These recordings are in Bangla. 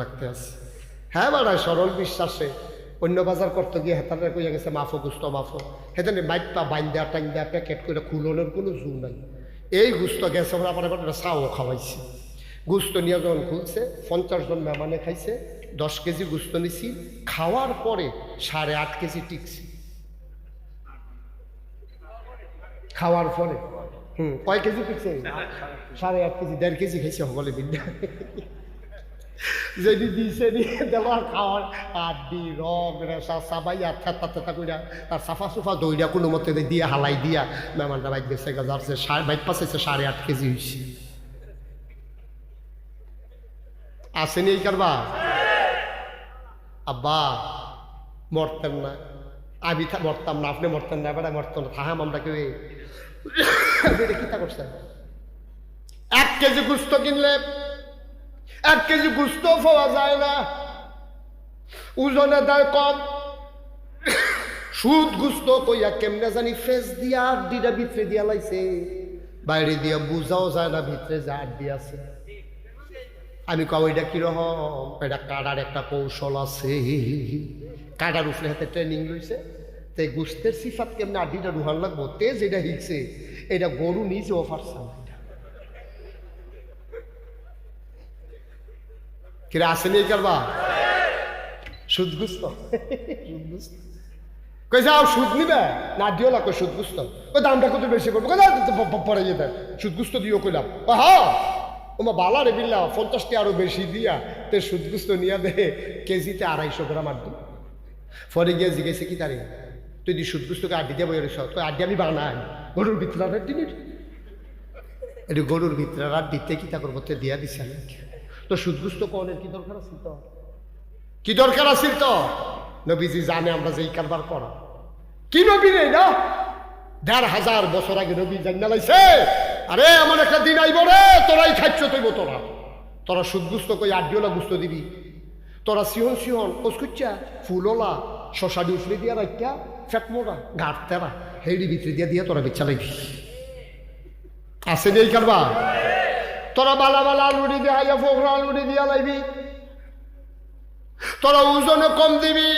রাখতে আছে। হ্যাঁ বাড়ায়, সরল বিশ্বাসে। অন্য বাজার করতে গিয়ে হেতারে কইয়া গেছে, মাফো গুস্ত, মাফো হেতানে মাইপা বাইন্দা, টাইন্দা, প্যাকেট করে খুলনের কোনো জু নাই। এই গুস্ত গেছে আমরা আবার এবার চাও খাওয়াইছি। গুস্ত নিয়ে যখন খুলছে, পঞ্চাশ জন মেহমানে খাইছে, দশ কেজি গুস্ত নিছি। খাওয়ার পরে সাড়ে আট কেজি টিকছি। খাওয়ার পরে, হুম, কয় কেজি টিকছে? সাড়ে আট কেজি, দেড় কেজি খাইছে সকলে বিদ্যা যেদি দিছে দিয়ে দেওয়ার খাওয়ার আড্ডি রগ রেসা সাবাই আচ্ছা তাতে কইরা তার সাফা সুফা দইরা কোনো মতে দিয়ে, হালাই দিয়া মেহমানটা বাইক গেছে বাইক পাশে সাড়ে আট কেজি হয়েছে আসেনি এই কারবা আব্বা, মরতেন না। আমি মরতাম না, আপনি মরতেন না, এবার মরতেন না, থাহাম আমরা কেউ এটা কিতা করছেন? এক কেজি গুস্ত কিনলে এক কেজি গুস্ত পাওয়া যায় না। ওজনে দেয় কম। সুদ গুস্ত কইয়া কেমনে জানি ফেস দিয়া আড্ডিটা ভিতরে দিয়া লাইছে। বাইরে দিয়া বুঝাও যায় না, ভিতরে যে আড্ডি আছে। আমি কব এটা কীরকম এটা কাটার একটা কৌশল আছে। কাটার উপরে হাতে ট্রেনিং লইছে। তে গুস্তের সিফাত কেমনে আড্ডিটা রুহান লাগবো? তেজ এটা হিকছে, এটা গরু নিজে অফার কিরা আসেনি এই কারবা সুদ গুস্ত। সুদ গুস্ত। কই যাও, সুদ নিবে? না, দিও না, কই সুদ গুস্ত। ওই দামটা কত বেশি করব? কই পরে যেতে সুদ গুস্ত দিও কইলাম। ও হ্যাঁ? ওমা বালা রে বিল্লা, পঞ্চাশটি আরও বেশি দিয়া তে সুদ গুস্ত নিয়া দে, কেজিতে আড়াইশো গ্রাম আর দিই পরে গিয়ে জিজ্ঞেসে কি তারে? তুই দি সুদ গুস্তকে আড্ডি দিয়ে সব তুই আড্ডি আমি বানাই। গরুর ভিতরে দিন একটু গরুর ভিতরে আর দিতে কি তা করব? তে দিয়া দিছে আমি তো সুদগুস্ত কনের কি দরকার আছে তো? কি দরকার আছে তো? নবীজি জানে আমরা যে কারবার করা। কি নবী রে না? দেড় হাজার বছর আগে নবী জান্না লাইছে আরে এমন একটা দিন আইব রে, তোরাই খাচ্ছ তৈব তোরা। তোরা সুদগুস্ত কই আড্ডিওলা গুস্ত দিবি? তোরা সিহন সিহন কসকুচ্চা ফুলোলা শশা ডিউসরি দিয়া রাখা ফেট মোড়া, গাঁট তেরা হেড়ি ভিতরে দিয়া দিয়া তোরা বেচা লাগবি আছে এই কারবা তোরা বালা বালা আলুড়ি দিয়ে ফোকরা আলুড়ি দিয়া লাইবি। তোরা ওজনে কম দিবি।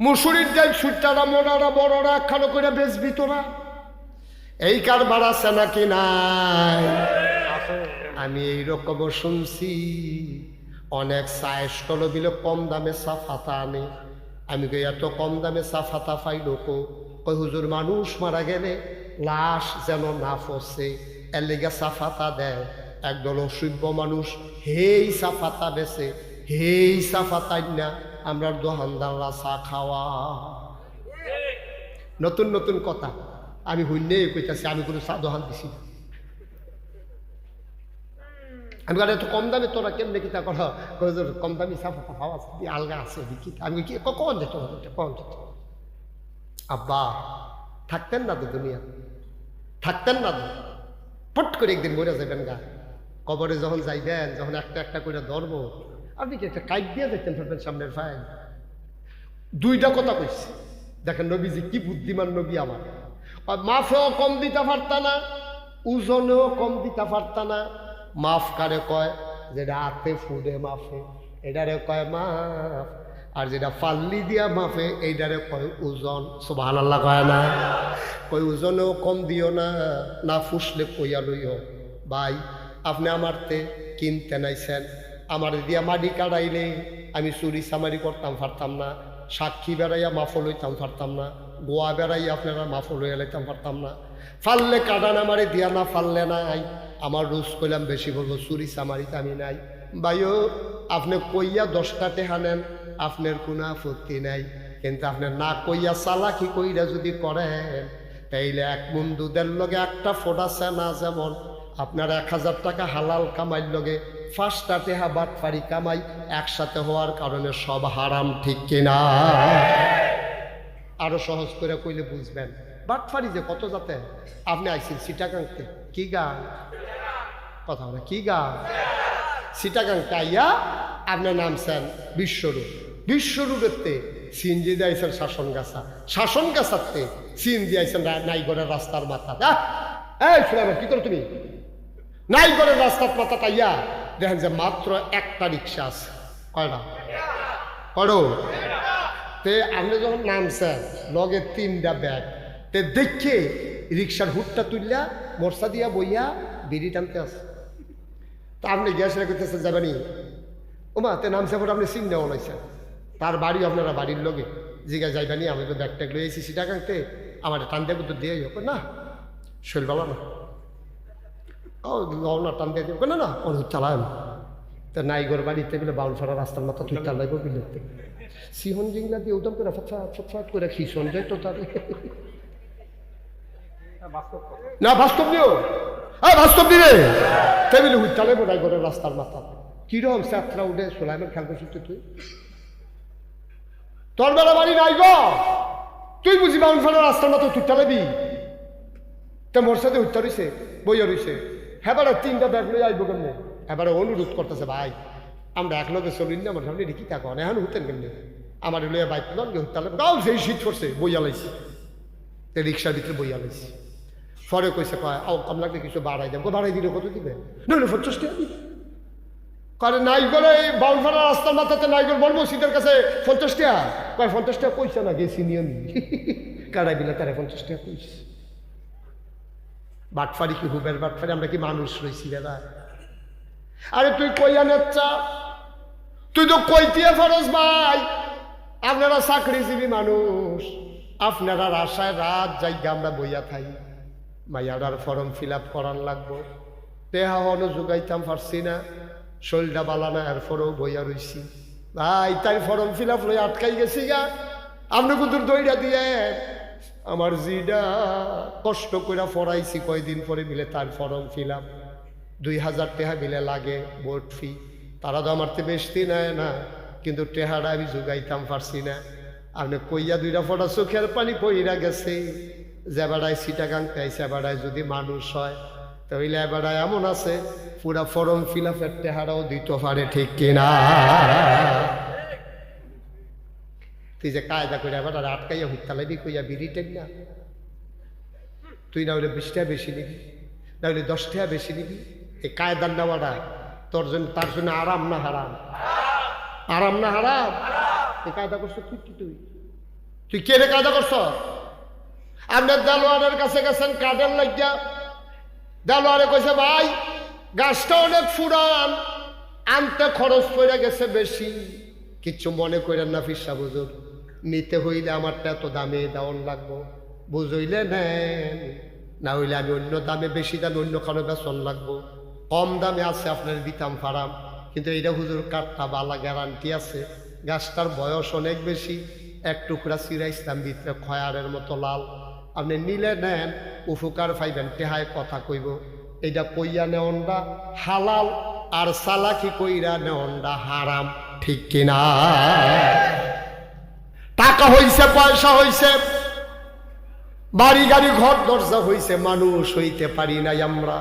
মুসুরির যাই সুট্টারা মোড়ারা বড়রা একখানো করে বেচবি তোরা। এই কারবার আছে নাকি নাই? আমি এই রকম শুনছি। অনেক সায়েস বিল কম দামে সাফাতা আনে। আমি কই, এত কম দামে সাফাতা পাই লোক? কই, হুজুর, মানুষ মারা গেলে লাশ যেন না ফসে। এর লেগে সাফাতা দেয়। একদল অসভ্য মানুষ, হেই সাফাতা বেছে হেই সাফাতাই না আমরা দোহানদাররা চা খাওয়া। নতুন নতুন কথা। আমি হইলে কইতাছি, আমি কোনো চা দোহান দিছি। আমি কারণ এত কম দামে তোরা কেমনে কিতা কর? কম দামি সাফাতা খাওয়া আছে আলগা আছে, কি আমি কি কখন যেত কখন যেত আব্বা, থাকতেন না তো দুনিয়া, থাকতেন না তো। পট করে একদিন মরে যাবেন গা। কবরে যখন যাইবেন, যখন একটা একটা করে ধরব, আপনি কি একটা কাইট দিয়ে যেতেন ফেলবেন সামনের ফাইল দুইটা কথা কইছে। দেখেন নবীজি কি বুদ্ধিমান নবী আমার। মাফেও কম দিতে পারতা না, ওজনেও কম দিতে পারতা না। মাফ কারে কয়? যেটা হাতে ফুদে মাফে, এটারে কয় মাফ। আর যেটা ফাল্লি দিয়া মাফে, এইটারে কয় ওজন। সোভান আল্লাহ কয় না? কই ওজনেও কম দিও না না ফুসলে কইয়া লইও। ভাই আপনি আমারতে কিনতে নাইছেন। আমার দিয়া মাটি কাটাইলে আমি চুরি চামারি করতাম পারতাম না। সাক্ষী বেড়াইয়া মাফল হইতাম পারতাম না। গোয়া বেড়াইয়া আপনারা মাফল হইয়া লাইতাম পারতাম না। ফাললে কাটান আমারে, দিয়া না ফাললে নাই। আমার রোজ কইলাম, বেশি বলব, চুরি চামারিতে আমি নাই। বাইও আপনি কইয়া দশটা টেহা নেন, আপনার কোনো আপত্তি নাই। কিন্তু আপনার না কইয়া চালাকি কইরা যদি করেন, তাইলে এক বন্ধুদের লগে একটা ফোটা সেনা যেমন আপনার এক হাজার টাকা হালাল কামাইর লগে ফার্স্টটা টেহা বাটফারি কামাই একসাথে হওয়ার কারণে সব হারাম, ঠিক কিনা আরও সহজ করে কইলে বুঝবেন। বাটফারি যে কত যাতে? আপনি আইসেন সিটাকাংতে কি গান? কথা বলে, কি গান? সিটাকাংতে আইয়া আপনার নামছেন বিশ্বরূপ। বিশ্বরূপেতে সিনজি দিয়েছেন শাসন গাছা শাসন গাছাতে সিনজি আইছেন নাইগড়ের রাস্তার মাথা এই শুনাবেন কি করো তুমি? নাইগড়ের রাস্তার মাথা তাইয়া দেখেন যে মাত্র একটা রিক্সা আছে। কয়টা? করো তে আপনি যখন নামছেন, লগে তিনটা ব্যাগ। তে দেখে রিক্সার হুটটা তুললা মর্সা দিয়া বইয়া বিড়ি টানতে আছে তা আপনি গ্যাস রেখেছেন যাবেনি? ওমা, তে নামছে পর আপনি চিন্তা বলাইছেন তার বাড়ি আপনারা বাড়ির লগে। জিগা যাইবানি, আমি তো ব্যাগ ট্যাগ লইছি সিটা কাঁকতে আমার টান দেবো তো দিয়ে না, শৈল বাবা না। ও লও না টান দিয়ে দিব। না না ওর চালায় না। তা নাইগর বাড়িতে বলে বাউল ফাড়া রাস্তার মাথা তুই চালাইব বিলেতে সিহন জিংলা দিয়ে উদম করে ফটফাট ফটফাট করে খিসন যায় তো তার। না, বাস্তব নিও হ্যাঁ বাস্তব দিলে টেবিলে হুই চালাইব নাইগরের রাস্তার মাথা। কীরকম যাত্রা উঠে সোলাইমের খেয়াল করছিস তুই তোর বেলা বাড়ি নাই গো। তুই বুঝি বাউল ফাড়া রাস্তার মাথা তুই চালাবি? তা মোর সাথে উত্তর হইছে, বইয়া রইছে। হ্যাঁ তিনটা ব্যাগ লই আইব কেমনে? এবারে অনুরোধ করতেছে, ভাই, আমরা এক লগে চলিন, আমার সামনে রেখি থাকো এখন হতেন কেমনে? আমার লইয়া বাইক লন গে হতালে গাও সেই শীত করছে বইয়া লাইছি। তে রিক্সার ভিতরে বইয়া লাইছি। পরে কইছে, কয়, আও আপনাকে কিছু বাড়াই দেবো বাড়াই দিলে কত দিবে নইলে পঞ্চাশ টাকা দিবে কারণ নাইগলে এই বাউলফাড়া রাস্তার মাথাতে নাইগল বড় মসজিদের কাছে, পঞ্চাশ টাকা? কয়, পঞ্চাশ টাকা কইছে না, গেছি নিয়ে কারাই দিলে তারা পঞ্চাশ টাকা কইছে। বাটফারি কি হুবের বাটফারি? আমরা কি মানুষ রয়েছি দাদা আরে তুই কইয়া নেচ্ছা তুই তো কইতিয়ে ফরস ভাই, আপনারা চাকরিজীবী মানুষ, আপনারা আশায় রাত যাইগা আমরা বইয়া থাই। মাইয়াডার ফর্ম ফিল আপ করার লাগবো। দেহা হনো যোগাইতাম পারছি না শরীরটা বালানা এরপরেও বইয়া রইছি। ভাই, তাই ফর্ম ফিল আপ লই আটকাই গেছি গা। আপনি কুতুর দইটা দিয়ে আমার জিডা কষ্ট করে পড়াইছি কয়দিন পরে মিলে তার ফরম ফিল আপ দুই হাজার টেহা মিলে লাগে বোর্ড ফি। তারা তো আমার তো বেশি নেয় না, কিন্তু টেহাটা আমি যোগাইতাম পারছি না। আপনি কইয়া দুইটা ফটা চোখের পানি পইরা গেছে। যে বেড়ায় সিটা গাংতে আইসে বেড়ায় যদি মানুষ হয়, তাহলে এবারায় এমন আছে, পুরা ফরম ফিল আপের টেহারাও দিতে পারে ঠিক কিনা? তুই যে কায়দা করে আবার আটকাইয়া হইতে লাগবি কইয়া বিড়ি টেক না তুই না হলে বিশ টাকা বেশি নিবি না হলে দশ টাকা বেশি নিবি এই কায়দার নেওয়াটা তোর জন্য তার জন্য আরাম না হারাম আরাম না হারাম এই কায়দা করছ তুই কি তুই তুই কে রে কায়দা করছ আপনার দেলোয়ারের কাছে গেছেন কাঠের লাগিয়া দেলোয়ারে কইছে ভাই গাছটা অনেক ফুরান আনতে খরচ পড়ে গেছে বেশি কিচ্ছু মনে করেন না ফিসা বুঝুর নিতে হইলে আমারটা এত দামে দেওয়ান লাগবো। বুঝইলে নেন। না হইলে আমি অন্য দামে, বেশি দামে অন্য কারও বেতন লাগবো। কম দামে আছে আপনার দিতাম ফারাম। কিন্তু এইটা হুজুর কাঠটা বালা গ্যারান্টি আছে। গাছটার বয়স অনেক বেশি। এক টুকরা চিরা ইসলাম ভিতরে খয়ারের মতো লাল। আপনি নিলে নেন, উপকার পাইবেন, টেহায় কথা কইব। এইটা কইয়া নেওনটা হালাল, আর সালাকি কইরা নেওনটা হারাম। ঠিক কিনা? টাকা হইছে, পয়সা হইছে। বাড়ি, গাড়ি, ঘর, দরজা হইছে, মানুষ হইতে পারি নাই আমরা।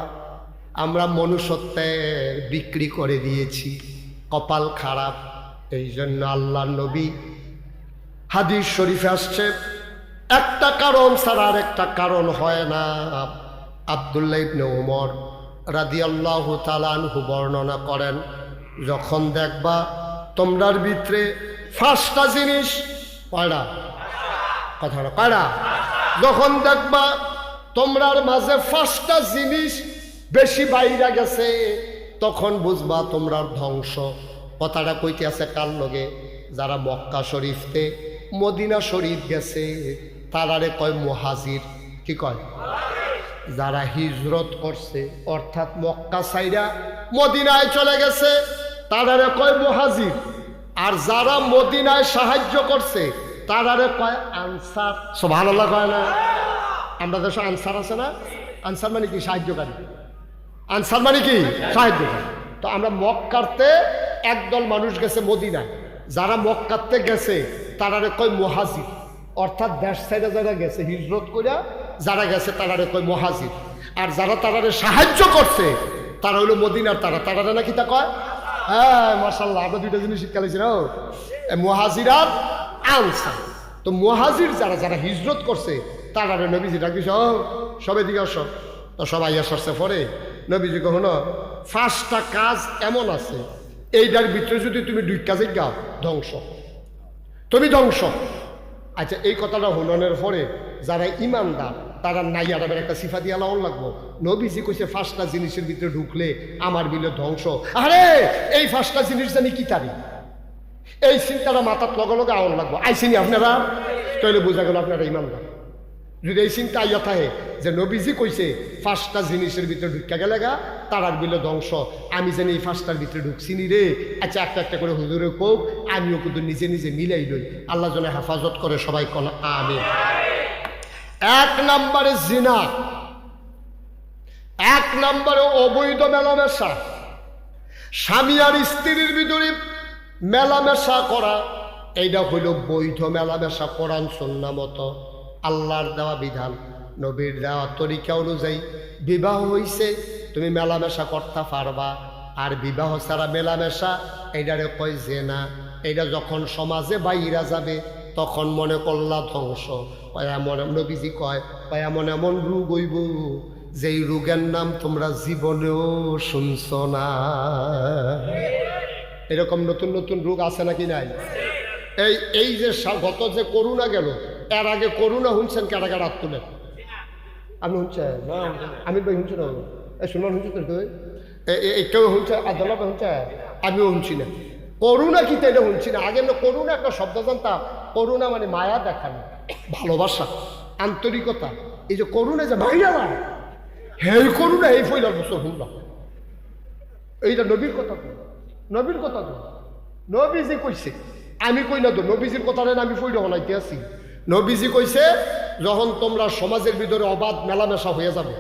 আমরা মনুষ্যত্বের বিক্রি করে দিয়েছি, কপাল খারাপ এই জন্য আল্লাহ নবী হাদিস শরীফে আসছে, একটা কারণ ছাড়া আর একটা কারণ হয় না। আবদুল্লাহ ইবনে ওমর রাদিয়াল্লাহু তালানহু বর্ণনা করেন, যখন দেখবা তোমরার ভিতরে ফার্স্টটা জিনিস কয়টা কথা না কয়টা যখন দেখবা তোমরার মাঝে ফার্স্টটা জিনিস বেশি বাইরা গেছে, তখন বুঝবা তোমরার ধ্বংস। কথাটা কইতে আছে কার লগে? যারা মক্কা শরীফতে, মদিনা শরীফ গেছে, তারারে কয় মহাজির। কি কয়? যারা হিজরত করছে, অর্থাৎ মক্কা সাইরা মদিনায় চলে গেছে, তারারে কয় মহাজির। আর যারা মদিনায় সাহায্য করছে, তারারে কয় আনসার। ভালো কয় না? আমরা দেশে আনসার আছে না? আনসার মানে কি? সাহায্যকারী। আনসার মানে কি? সাহায্যকারী। তো আমরা মগ কাটতে একদল মানুষ গেছে মদিনায়। যারা মগ কাটতে গেছে, তারারে কয় মহাজির। অর্থাৎ দেশ সাইডে যারা গেছে, হিজরত কইরা যারা গেছে, তারারে কয় মহাজির। আর যারা তারারে সাহায্য করছে, তারা হলো মদিনার তারা। তারারে নাকি তা কয়? হ্যাঁ মার্শাল্লাহ আমরা দুইটা জিনিস শিক্ষালেছি না? মহাজির আর আনসার। তো মহাজির যারা যারা হিজরত করছে তারারে নবীজি ডাকিস সবে দিকে আস। তো সবাই আসার পরে, নবীজি কখনো ফার্স্টটা কাজ এমন আছে, এইটার ভিতরে যদি তুমি দুই কাজে গাও, ধ্বংস। তুমি ধ্বংস। আচ্ছা এই কথাটা হননের পরে যারা ইমানদার তারা নাই আরামের একটা সিফা দিয়ে লাউন লাগবো। নবীজি কইছে ফার্স্টটা জিনিসের ভিতরে ঢুকলে আমার বিলে ধ্বংস। আরে, এই ফার্স্টটা জিনিস জানি কি তারি এই চিন্তাটা মাথার লগে লগে আউন লাগবো। আইসিনি আপনারা? তাহলে বোঝা গেল আপনারা ইমানদার। যদি এই চিন্তা আইয়া থাকে যে নবীজি কইছে ফার্স্টটা জিনিসের ভিতরে ঢুকা গেলে গা, তারার বিলে ধ্বংস। আমি জানি এই ফার্স্টটার ভিতরে ঢুকছি নি রে। আচ্ছা একটা একটা করে হুজুরে কোক, আমিও কিন্তু নিজে নিজে মিলাই লই। আল্লাহ যেন হেফাজত করে সবাই কন আমি এক নম্বরে জিনা, এক নম্বরে অবৈধ মেলামেশা, স্বামী আর স্ত্রীর ভিতরে মেলামেশা করা, এইটা হইল বৈধ মেলামেশা কোরআন সন্না মতো। আল্লাহর দেওয়া বিধান, নবীর দেওয়া তরিকা অনুযায়ী বিবাহ হইছে, তুমি মেলামেশা করতে পারবা। আর বিবাহ ছাড়া মেলামেশা, এইটারে কয় যে না এইটা যখন সমাজে বাইরা যাবে তখন মনে করলা ধ্বংস। কয় এমন নবীজি কয় কয় এমন এমন রোগ হইব যেই রোগের নাম তোমরা জীবনেও শুনছ না। এরকম নতুন নতুন রোগ আছে নাকি নাই? এই এই যে গত যে করোনা গেল এর আগে করুণা শুনছেন কেডা কেডা তুলে। আমি শুনছেন? আমি বই শুনছি না। এই শুনলাম শুনছি তো কেউ শুনছে আদালত শুনছে? আমিও শুনছি না। করুণা কি এটা শুনছি না। আগে না করুণা একটা শব্দ জানতাম। করুণা মানে মায়া দেখানো, ভালোবাসা, আন্তরিকতা। এই যে করুণা যে মাইয়া না হেই করুণা, এই ফইলার বছর শুনলাম এইটা নবীর কথা নবীর কথা নবীজি কইছে, আমি কই না তো, নবীজির কথা নেন আমি ফইল হলাইতে আছি। নবীজি কইছে, যখন তোমরা সমাজের ভিতরে অবাধ মেলামেশা হয়ে যাবে,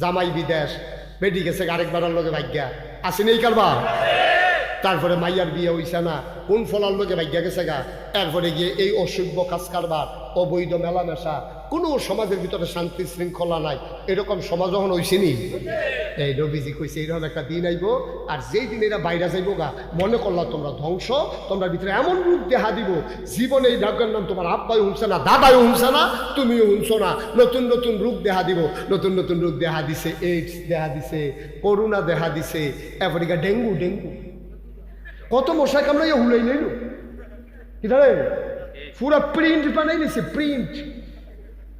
জামাই বিদেশ বেডি গেছে আরেকবারের লগে ভাগ্যা। আসেনি এই কারবার? তারপরে মাইয়ার বিয়ে হইছে না। কোন ফলার লোকে ভাগ্যা গেছে গা? এরপরে গিয়ে এই অসভ্য কাজ কারবার, অবৈধ মেলামেশা, কোনো সমাজের ভিতরে শান্তি শৃঙ্খলা নাই। এরকম সমাজ যখন হইছেনি এই রবিজি কইছে এইরকম একটা দিন আইব, আর যেই দিন এরা বাইরে যাইব গা, মনে করলা তোমরা ধ্বংস, তোমরা ভিতরে এমন রূপ দেহা দিব, জীবনে এই ডাকের নাম তোমার আব্বাই হুমছে না দাদাই হুমছে না, তুমিও হুমছো না। নতুন নতুন রূপ দেহা দিব, নতুন নতুন রূপ দেহা দিছে এইডস দেহা দিছে করোনা দেহা দিছে গা ডেঙ্গু ডেঙ্গু। কত মশাই কামড়াইয়া হুলাই নেই কিধারে পুরা প্রিন্ট বানাই নিছে প্রিন্ট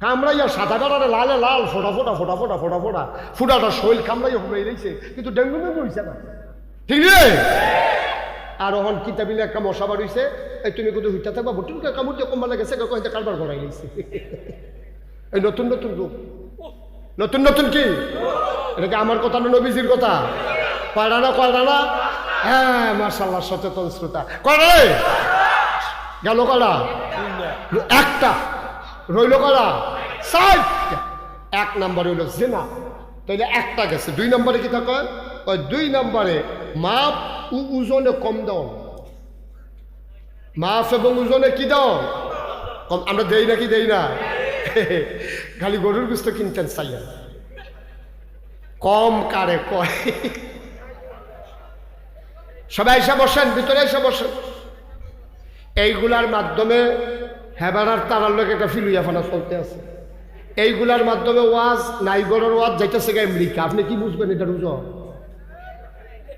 কামড়াইয়া সাদা কাটারে লালে, লাল, ফোটা ফোটা ফোটা ফোটা ফোটা ফোটা। ফুটাটা শৈল কামড়াইয়া হুলাই নিছে কিন্তু ডেঙ্গু ডেঙ্গু হইছে না ঠিক রে? আর ওহন কিতাবিলে একটা মশা বাড়িছে। এই তুমি কিন্তু হুইটা থাকবা ভুটুনকে কামড় দিয়ে কম্বালে গেছে কইতে কারবার করাই নিছে এই নতুন নতুন রূপ। নতুন নতুন কি? এটা কি আমার কথা না নবীজির কথা? কয়টা না কয়টা না? হ্যাঁ মার্শাল্লাহ সচেতন শ্রোতা। কয়টা রে? গেল কয়টা একটা। রইল সাইড এক নম্বরে হইল জেনা। তাইলে একটা গেছে। দুই নম্বরে কি থাকে? ওই দুই নম্বরে মাপ ও ওজনে কম দাও। মাপ এবং ওজনে কি দাও? কম। আমরা দেই নাকি দেই না? খালি গরুর গুস্ত কিনতেন চাইয়া কম কারে কয়? সবাই এসে বসেন, ভিতরে এসে বসেন। এইগুলার মাধ্যমে হেবারার তারার লোক একটা ফিলুইয়া ফানা চলতে আছে। এইগুলার মাধ্যমে ওয়াজ নাইগরের ওয়াজ যাইতেছে আমেরিকা। আপনি কি বুঝবেন এটা বুঝ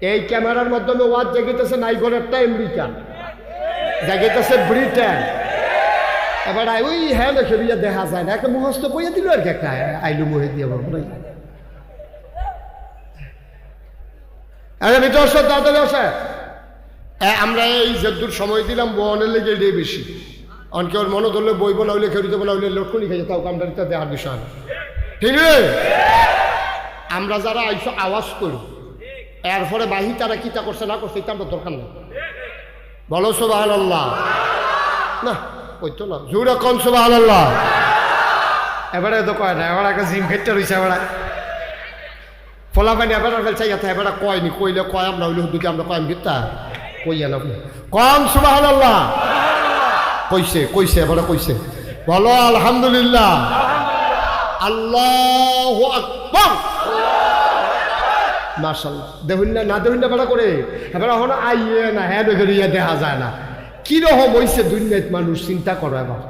এই ক্যামেরার মাধ্যমে ওয়াজ জাগিতেছে নাইগরেরটা আমেরিকা। জাগিতেছে ব্রিটেন। এবার ওই হ্যাঁ দেখে দেখা যায় না। একটা মুখস্থ কইয়া দিল আর কি একটা, আইলু মুহে দিয়ে বলব আরে ভিতর সব তাড়াতাড়ি আসে। এ, আমরা এই যদ্দূর সময় দিলাম বনের লেগে এটাই বেশি। অনেকে ওর মনে ধরলে হইলে খেয়ে না হইলে লক্ষণই খেয়ে তাও কামটা দিতে দেওয়ার বিষয় না ঠিক রে? আমরা যারা আইসো আওয়াজ করি। এরপরে বাহি তারা কিতা করছে না করছে এটা আমরা দরকার নেই। বলো সোবাহ আল্লাহ না ওই তো না। জোরে কন সোবাহ আল্লাহ এবারে তো কয় না এবার একটা জিম ফেটটা রয়েছে এবার। ফলা পানি এবার ফেল চাই গেছে এবার কয়নি কইলে কয়, আমরা হইলে হুদুকে আমরা কয় গীতা কইয়া না? কম সুবাহ আল্লাহ কইছে কইছে, এবারে কইছে। বলো, আলহামদুলিল্লাহ। আল্লাহ আকবর। মার্শাল্লাহ দেখুন না না দেখুন না বেড়া করে। এবার এখন আইয়ে না হ্যাঁ দেখে ইয়ে দেখা যায় না। কীরকম হইছে দুনিয়াত মানুষ, চিন্তা করো এবার।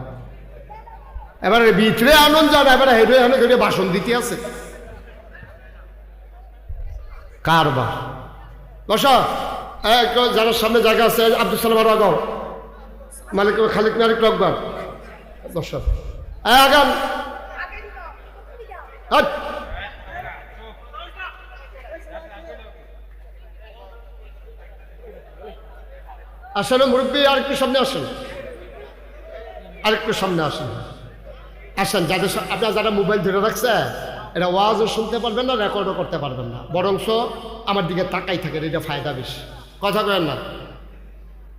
এবারে ভিতরে আনন্দ জানা এবারে এখানে হেঁটে ভাষণ দিতে আছে। কারবার। বস। যারা সামনে জায়গা আছে আব্দুল সালাম আর আগাও মালিক, খালিক মালিক রকবার হ্যাঁ আগান। আসলে মুরব্বী, আর একটু সামনে আসেন। আরেকটু সামনে আসেন। আসেন, যাদের আপনারা যারা মোবাইল ধরে রাখছে এটা ওয়াজও শুনতে পারবেন না রেকর্ডও করতে পারবেন না। বরংস আমার দিকে তাকাই থাকেন, এটা ফায়দা বেশি। কথা বলেন না,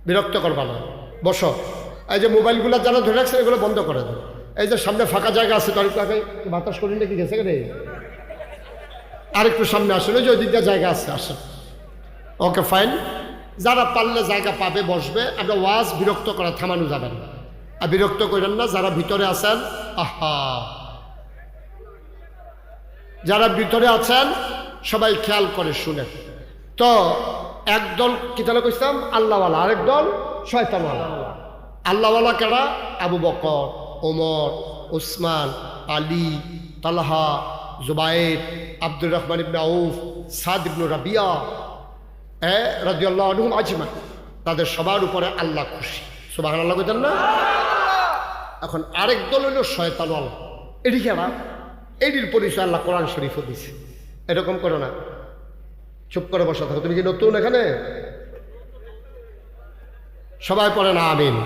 বিরক্ত করবা না। বসো। এই যে মোবাইলগুলো যারা ধরে রাখছে, এগুলো বন্ধ করে দেন এই যে সামনে ফাঁকা জায়গা আছে তার আগে বাতাস করি নাকি গেছে রে? আরেকটু সামনে আসেন ওই যে ওই দিকটা জায়গা আছে, আসেন। Okay, fine. যারা পারলে জায়গা পাবে, বসবে। আমরা ওয়াজ বিরক্ত করা থামানো যাবেন না। আর বিরক্ত করেন না, যারা ভিতরে আছেন, আহা। যারা ভিতরে আছেন, সবাই খেয়াল করে শুনে। তো একদল কি তাহলে কইতাম আল্লাহওয়ালা। আরেক দল শয়তানওয়ালা। আল্লাহওয়ালা কেরা? আবু বকর, ওমর উসমান আলী, তালহা, জুবাইর, আব্দুর রহমান ইবনে আউফ, সাদ ইবনু রাবিয়া হ্যাঁ রাজিয়াল্লাহ আনহুম আজমা তাদের সবার উপরে আল্লাহ খুশি। সুবাহ আল্লাহ কইতেন না? এখন আরেক দল হইল শয়তানওয়াল। এটি কেনা এটির পরিচয় আল্লাহ কোরআন শরীফও দিছে। এরকম করো না। চুপ করে বসা থাকো। তুমি কি নতুন এখানে? সবাই পড়ে না, আমিন।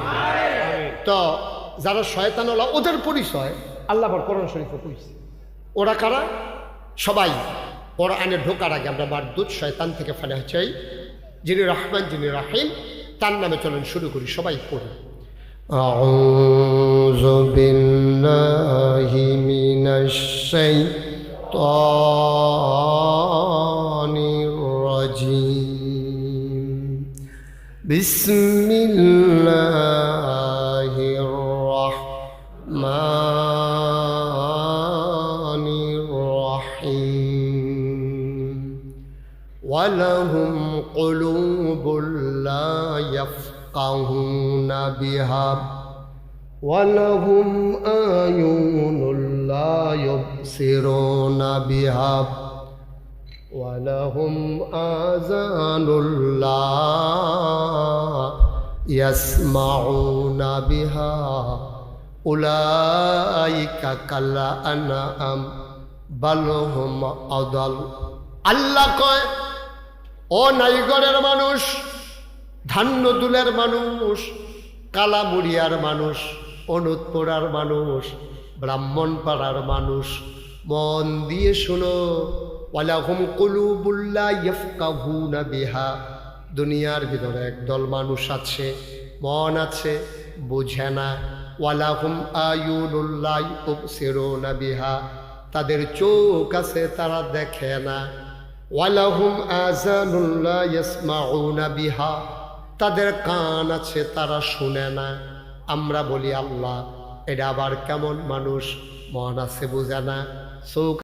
তো যারা শয়তানওয়ালা ওদের পরিচয় আল্লাহ আবার কোরআন শরীফও কইছে। ওরা কারা? সবাই। কোরআনে ঢোকার আগে আমরা মারদুত শয়তান থেকে ফানা চাই যিনি রহমান, যিনি রাহিম, তার নামে চলেন শুরু করি। সবাই পড়ি। أعوذ بالله من الشيطان الرجيم بسم الله الرحمن الرحيم ولهم قلوب لا يفقهون بها ولهم أعين لا يبصرون بها ولهم آذان لا يسمعون بها أولئك كالأنعام بل هم أضل আল্লাহ কয় ও নাইগরের মানুষ ধান্য দুলের মানুষ কালামুড়িয়ার মানুষ অনুৎপড়ার মানুষ ব্রাহ্মণ পাড়ার মানুষ। মন দিয়ে শোনো, ওয়ালাহুম কুলুবুল্লা বিহা। দুনিয়ার ভিতরে একদল মানুষ আছে, মন আছে, বুঝে না। ওয়ালাহুম আয়ুনুল্লাহ ইবসিরুনা বিহা। তাদের চোখ আছে, তারা দেখে না। ওয়ালাহুম আজানুল্লাহ ইয়াসমাউনা বিহা। তাদের কান আছে, তারা শুনে না। আমরা বলি আল্লাহ এটা আবার কেমন মানুষ? মন আছে বুঝে না। চোখ